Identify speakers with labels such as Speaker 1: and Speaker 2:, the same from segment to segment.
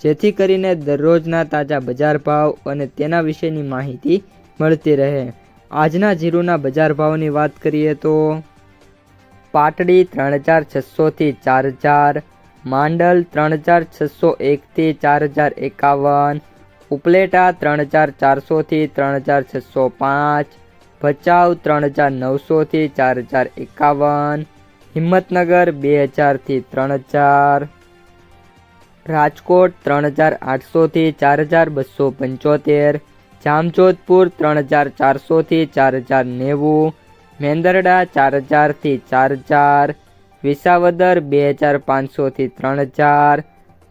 Speaker 1: જેથી કરીને દરરોજના તાજા બજાર ભાવ અને તેના વિશેની માહિતી મળતી રહે. આજના જીરુના બજાર ભાવની વાત કરીએ તો પાટડી ત્રણ હજાર છસોથી ચાર હજાર, માંડલ ત્રણ હજાર છસો એકથી ચાર હજાર એકાવન, ઉપલેટા ત્રણ હજાર ચારસોથી ત્રણ હજાર છસો પાંચ, ભચાઉ ત્રણ હજાર નવસોથી ચાર હજાર એકાવન, હિંમતનગર બે હજારથી ત્રણ હજાર રાજકોટ ત્રણ હજાર આઠસોથી ચાર હજાર બસો પંચોતેર, જામજોધપુર ત્રણ હજાર ચારસોથી ચાર હજાર નેવું, મેંદરડા ચાર હજારથી ચાર હજાર, વિસાવદર બે હજાર પાંચસોથી ત્રણ હજાર,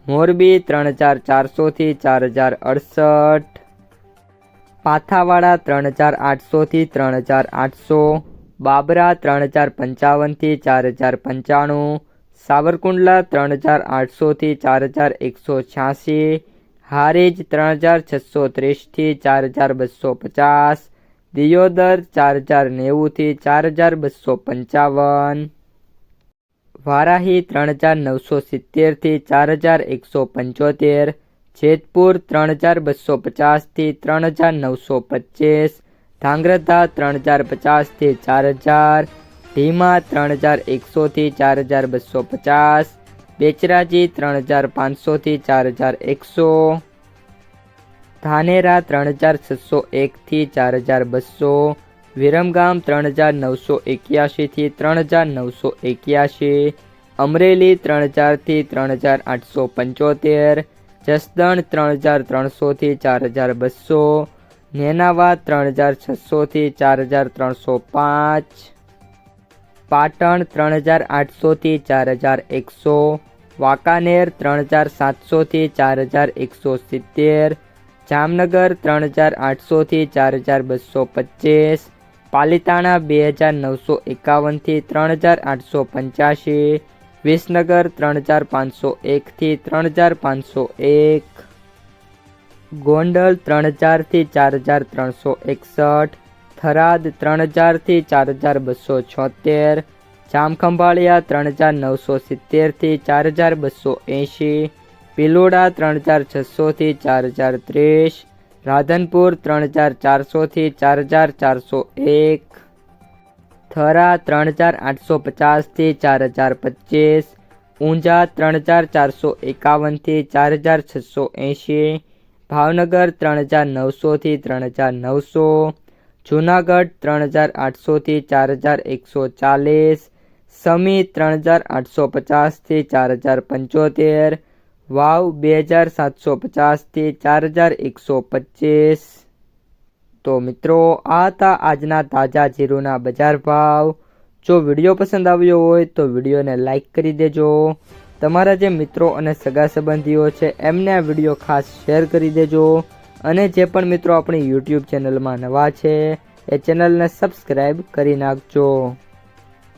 Speaker 1: મોરબી ત્રણ હજાર ચારસોથી ચાર હજાર અડસઠ, પાથાવાડા ત્રણ હજાર આઠસોથી ત્રણ હજાર આઠસો, બાબરા ત્રણ હજાર પંચાવનથી ચાર હજાર પંચાણું સાવરકુંડલા ત્રણ હજાર આઠસોથી ચાર હજાર એકસો છ્યાસી, હારીજ ત્રણ હજાર છસો ત્રીસથી ચાર હજાર બસો પચાસ, દિયોદર ચાર હજાર નેવુંથી ચાર હજાર બસો પંચાવન, વારાહી ત્રણ હજાર નવસો સિત્તેરથી ચાર હજાર એકસો પંચોતેર, જેતપુર ત્રણ હજાર બસો પચાસથી ત્રણ હજાર નવસો પચીસ ધાંગ્રધા ત્રણ હજાર પચાસથી ચાર હજાર ધીમા ત્રણ હજાર એકસોથી ચાર હજાર બસો પચાસ, બેચરાજી ત્રણ હજાર પાંચસોથી ચાર હજાર એકસો, ધાનેરા ત્રણ હજાર છસો એકથી ચાર હજાર બસો વિરમગામ ત્રણ હજાર નવસો એક્યાસીથી ત્રણ હજાર નવસો એક્યાસી અમરેલી ત્રણ હજારથી ત્રણ હજાર આઠસો પંચોતેર, જસદણ ત્રણ હજાર ત્રણસોથી ચાર હજાર બસો નેનાવા ત્રણ હજાર છસોથી ચાર હજાર ત્રણસો પાંચ પાટણ ત્રણ હજાર આઠસોથી ચાર હજાર એકસો, વાંકાનેર ત્રણ હજાર સાતસોથી ચાર હજાર એકસો સિત્તેર, જામનગર ત્રણ હજાર આઠસોથી ચાર હજાર બસો પચીસ, પાલિતાણા બે હજાર નવસો એકાવનથી ત્રણ હજાર આઠસો પંચ્યાસી, વિસનગર ત્રણ હજાર પાંચસો એકથી ત્રણ હજાર પાંચસો એક, ગોંડલ ત્રણ હજારથી ચાર હજાર ત્રણસો એકસઠ થરાદ ત્રણ હજારથી ચાર હજાર બસો છોતેર જામખંભાળિયા ત્રણ હજાર નવસો સિત્તેરથી ચાર હજાર બસો એંશી પિલોડા ત્રણ હજાર છસોથી ચાર હજાર ત્રીસ રાધનપુર ત્રણ હજાર ચારસોથી ચાર હજાર ચારસો એક થરા ત્રણ હજાર આઠસો પચાસથી ચાર હજાર પચીસ ઊંઝા ત્રણ હજાર ચારસો એકાવનથી ચાર હજાર છસો એંશી ભાવનગર ત્રણ હજાર નવસોથી ત્રણ હજાર નવસો જૂનાગઢ ત્રણ હજાર આઠસોથી ચાર હજાર એકસો ચાલીસ, સમી ત્રણ હજાર આઠસો પચાસથી ચાર હજાર પંચોતેર, વાવ બે હજાર સાતસો પચાસથી ચાર હજાર એકસો પચીસ. તો મિત્રો, આ હતા આજના તાજા જીરુના બજાર ભાવ. જો વીડિયો પસંદ આવ્યો હોય તો વિડીયોને લાઇક કરી દેજો. તમારા જે મિત્રો અને સગા સંબંધીઓ છે, એમને આ વીડિયો ખાસ શેર કરી દેજો. અને જે પણ મિત્રો આપણી યુટ્યુબ ચેનલમાં નવા છે એ ચેનલને સબસ્ક્રાઈબ કરી નાખજો.